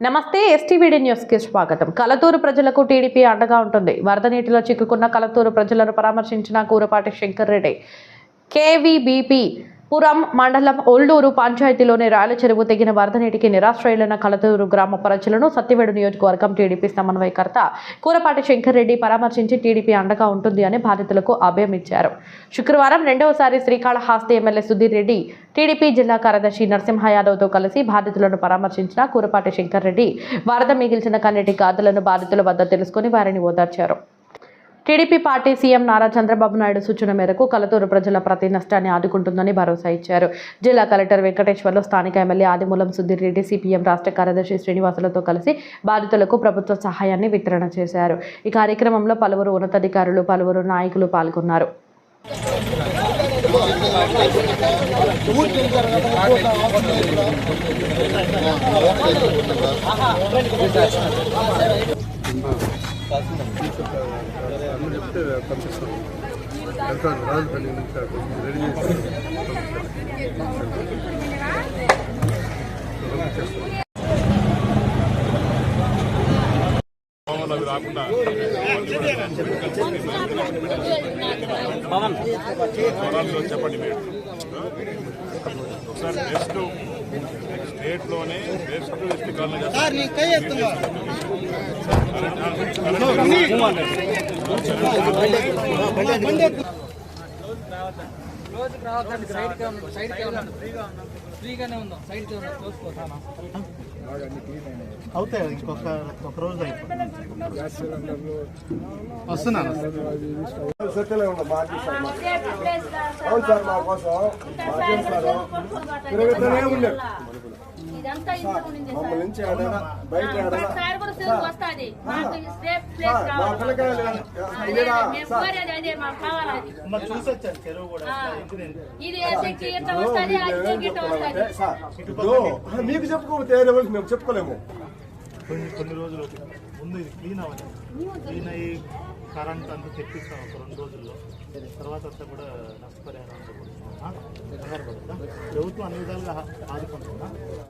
నమస్తే ఎస్టీవీడీ న్యూస్కి స్వాగతం. కలతూరు ప్రజలకు టీడీపీ అండగా ఉంటుంది. వరద నీటిలో చిక్కుకున్న కలతూరు ప్రజలను పరామర్శించిన కూరపాటి శంకర్ రెడ్డి. కేవీబీపీ పురం మండలం ఒల్లూరు పంచాయతీలోని రాయల చెరువు తెగిన వరద నీటికి నిరాశ్రయులైన కలతూరు గ్రామ ప్రజలను సత్యవేడు నియోజకవర్గం టీడీపీ సమన్వయకర్త కూరపాటి శంకర్ రెడ్డి పరామర్శించి టీడీపీ అండగా ఉంటుంది అని బాధితులకు అభయం ఇచ్చారు. శుక్రవారం రెండవసారి శ్రీకాళహస్తి ఎమ్మెల్యే సుధీర్ రెడ్డి టీడీపీ జిల్లా కార్యదర్శి నరసింహ యాదవ్తో కలిసి బాధితులను పరామర్శించిన కూరపాటి శంకర్ రెడ్డి వరద మిగిల్చిన కన్నీటి గాథలను బాధితుల వద్ద తెలుసుకుని వారిని ఓదార్చారు. TDP party CM Nara Chandrababu Naidu సూచన మేరకు కలతూరు ప్రజల ప్రతి నష్టాన్ని ఆదుకుంటుందని భరోసా ఇచ్చారు. జిల్లా కలెక్టర్ వెంకటేశ్వర్లు స్థానిక ఎమ్మెల్యే ఆదిమూలం సుధీర్ రెడ్డి సిపిఎం రాష్ట్ర కార్యదర్శి శ్రీనివాసులతో కలిసి బాధితులకు ప్రభుత్వ సహాయాన్ని వితరణ చేశారు. ఈ కార్యక్రమంలో పలువురు ఉన్నతాధికారులు పలువురు నాయకులు పాల్గొన్నారు. అందరూ చెప్తే పంపిస్తాం వెళ్తాను కొంచెం రెడీ చేసి రాకుండా చెప్పండి మీరు ఒకసారి బెస్ట్ స్టేట్లోనే బెస్ట్ ఇష్టికాలను రోజుకి అవుతాయి. ఇంకొక ఒక రోజు వస్తున్నాను సార్ అవును సార్ మా కోసం తిరుగుతూనే మమ్మల్ని. నుంచి ఏడైనా బయట మాకు చెప్పుకోకపోతే వాళ్ళకి మేము చెప్పుకోలేము. కొన్ని కొన్ని రోజులు ముందు ఇది క్లీన్ అవ్వాలి. క్లీన్ అయ్యి కరెంట్ అంతా తెప్పిస్తాం ఒక రెండు రోజుల్లో. తర్వాత అంతా కూడా నష్టపరిహారం? ప్రభుత్వం అన్ని విధాలుగా ఆదుకుంటుందా?